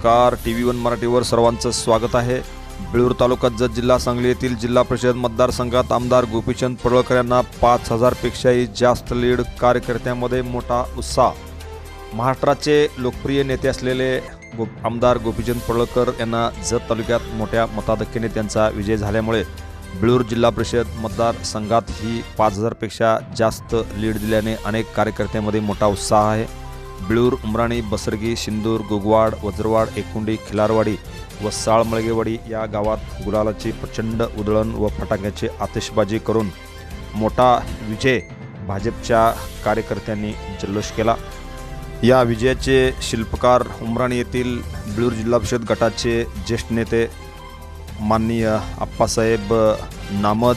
नमस्कार. T V one मराठीवर सर्वांचं स्वागत आहे. बिळूर तालुक्यात जत जिल्हा सांगली येथील जिल्हा परिषद मतदारसंघात आमदार गोपीचंद पडळकर यांना पाच हजारपेक्षाही जास्त लीड कार्यकर्त्यांमध्ये मोठा उत्साह. महाराष्ट्राचे लोकप्रिय नेते असलेले गो आमदार गोपीचंद पडळकर यांना जत तालुक्यात मोठ्या मताधिक्याने त्यांचा विजय झाल्यामुळे बिळूर जिल्हा परिषद मतदारसंघात ही पाच हजारपेक्षा जास्त लीड दिल्याने अनेक कार्यकर्त्यांमध्ये मोठा उत्साह आहे. बिळूर उमराणी बसरगी शिंदूर गुगवाड वज्रवाड एकुंडी खिलारवाडी व साळमळगेवाडी या गावात गुलालाची प्रचंड उधळण व फटाक्याची आतिषबाजी करून मोठा विजय भाजपच्या कार्यकर्त्यांनी जल्लोष केला. या विजयाचे शिल्पकार उमराणी येथील बिळूर जिल्हा परिषद गटाचे ज्येष्ठ नेते माननीय आप्पासाहेब नामद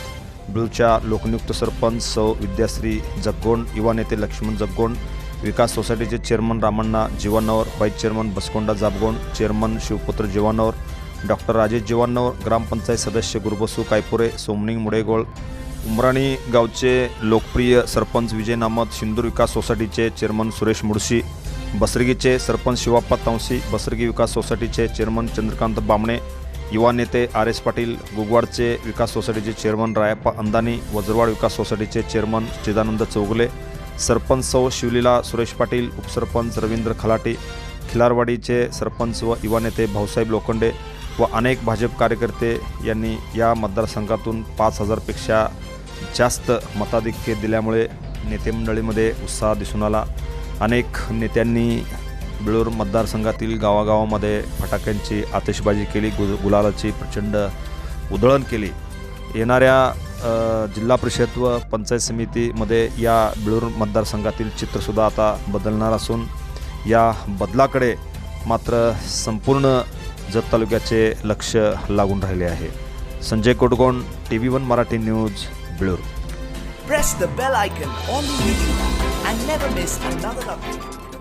बिळूरच्या लोकनियुक्त सरपंच सौ विद्याश्री जगगोंड युवा नेते लक्ष्मण जगगोंड विकास सोसायटीचे chairman Ramanna Jeevanavar vice chairman Baskonda Jabagond chairman Shivputra Jeevanavar doctor Rajesh Jeevanavar gram panchayat सदस्य गुरुबसू कायपुरे सोमनिंग मुडेगोळ उमराणी गावचे लोकप्रिय सरपंच विजय नामत सिंदूर विकास सोसायटीचे चेअरमन सुरेश मुडशी बसरगीचे सरपंच शिवाप्पा तांसी बसरगी विकास सोसायटीचे चेअरमन चंद्रकांत बामणे युवा नेते आर एस पाटील गुगवाडचे विकास सोसायटीचे चेअरमन रायप्पा अंदानी वज्रवाड विकास सोसायटीचे चेअरमन चिदानंद चौगले सरपंच शिवलीला सुरेश पाटील उपसरपंच रवींद्र खलाटे खिलारवाडीचे सरपंच व युवा नेते भाऊसाहेब लोखंडे व अनेक भाजप कार्यकर्ते यांनी या मतदारसंघातून पाच हजारपेक्षा जास्त मताधिक्य दिल्यामुळे नेतेमंडळीमध्ये उत्साह दिसून आला. अनेक नेत्यांनी बिळूर मतदारसंघातील गावागावामध्ये फटाक्यांची आतिषबाजी केली गु गुलालाची प्रचंड उधळण केली. येणाऱ्या जिल्हा परिषद व पंचायत समितीमध्ये या बिळूर मतदारसंघातील चित्रसुद्धा आता बदलणार असून या बदलाकडे मात्र संपूर्ण जत तालुक्याचे लक्ष लागून राहिले आहे Sanjay Kotgon T V one Marathi news Bilur press the bell icon on the YouTube and never miss another update.